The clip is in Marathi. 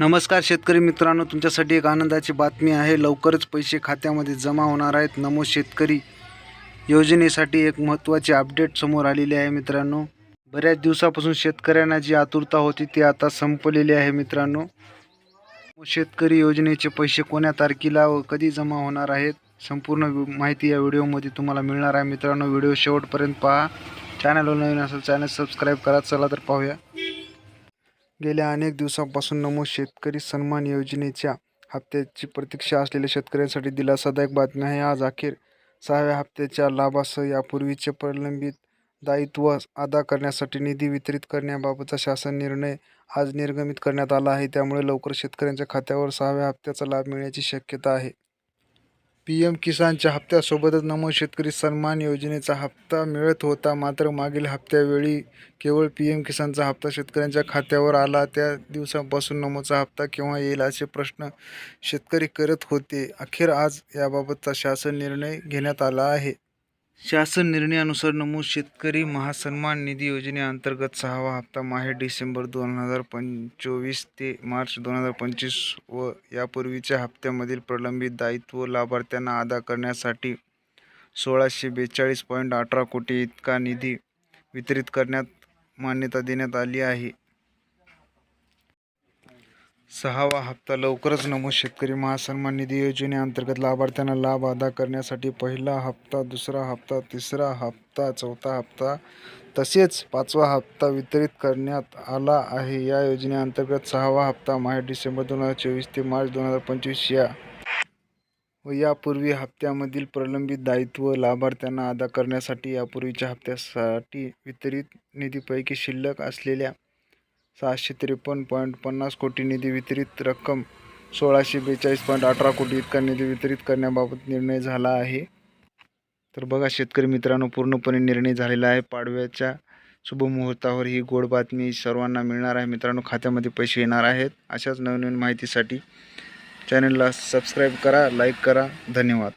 नमस्कार शेतकरी मित्रांनो तुमच्यासाठी एक आनंदाची बातमी आहे. लवकरच पैसे खात्यामध्ये जमा होणार आहेत. नमो शेतकरी योजनेसाठी एक महत्त्वाची अपडेट समोर आलेली आहे मित्रांनो. बऱ्याच दिवसापासून शेतकऱ्यांना जी आतुरता होती ती आता संपलेली आहे मित्रांनो. शेतकरी योजनेचे पैसे कोण्या तारखेला व कधी जमा होणार आहेत संपूर्ण माहिती या व्हिडिओमध्ये तुम्हाला मिळणार आहे मित्रांनो. व्हिडिओ शेवटपर्यंत पहा. चॅनलवर नवीन असेल चॅनल सबस्क्राईब करा. चला तर पाहूया. गेल्या अनेक दिवसांपासून नमो शेतकरी सन्मान योजनेच्या हप्त्याची प्रतीक्षा असलेल्या शेतकऱ्यांसाठी दिलासादायक बातमी आहे. आज अखेर सहाव्या हप्त्याच्या लाभासह यापूर्वीचे प्रलंबित दायित्व अदा करण्यासाठी निधी वितरित करण्याबाबतचा शासन निर्णय आज निर्गमित करण्यात आला आहे. त्यामुळे लवकर शेतकऱ्यांच्या खात्यावर सहाव्या हप्त्याचा लाभ मिळण्याची शक्यता आहे. पी एम किसानच्या हप्त्यासोबतच नमो शेतकरी सन्मान योजनेचा हप्ता मिळत होता. मात्र मागील हप्त्यावेळी केवळ पी एम किसानचा हप्ता शेतकऱ्यांच्या खात्यावर आला. त्या दिवसापासून नमोचा हप्ता केव्हा येईल असे प्रश्न शेतकरी करत होते. अखेर आज याबाबतचा शासन निर्णय घेण्यात आला आहे. शासन निर्णयानुसार नमूद शेतकरी महासन्मान निधी योजनेअंतर्गत सहावा हप्ता माहे डिसेंबर दोन हजार पंचवीस ते मार्च दोन हजार पंचवीस व यापूर्वीच्या हप्त्यामधील प्रलंबित दायित्व लाभार्थ्यांना अदा करण्यासाठी सोळाशे बेचाळीस पॉईंट अठरा कोटी इतका निधी वितरित करण्यात मान्यता देण्यात आली आहे. सहावा हप्ता लवकरच नमूद शेतकरी महासन्मान निधी योजनेअंतर्गत लाभार्थ्यांना लाभ अदा करण्यासाठी पहिला हप्ता दुसरा हप्ता तिसरा हप्ता चौथा हप्ता तसेच पाचवा हप्ता वितरित करण्यात आला आहे. या योजनेअंतर्गत सहावा हप्ता माहे डिसेंबर दोन हजार चोवीस ते मार्च दोन हजार पंचवीस या व यापूर्वी हप्त्यामधील प्रलंबित दायित्व लाभार्थ्यांना अदा करण्यासाठी यापूर्वीच्या हप्त्यासाठी वितरित निधीपैकी शिल्लक असलेल्या सहाशे त्रेपन्न पॉईंट पन्नास कोटी निधी वितरित रक्कम सोळाशे बेचाळीस पॉईंट अठरा कोटी इतका निधी वितरित करण्याबाबत निर्णय झाला आहे. तर बघा शेतकरी मित्रांनो पूर्णपणे निर्णय झालेला आहे. पाडव्याच्या शुभमुहूर्तावर ही गोड बातमी सर्वांना मिळणार आहे. मित्रांनो खात्यामध्ये पैसे येणार आहेत. अशाच नवीन नवीन माहितीसाठी चॅनलला सबस्क्राईब करा लाईक करा. धन्यवाद.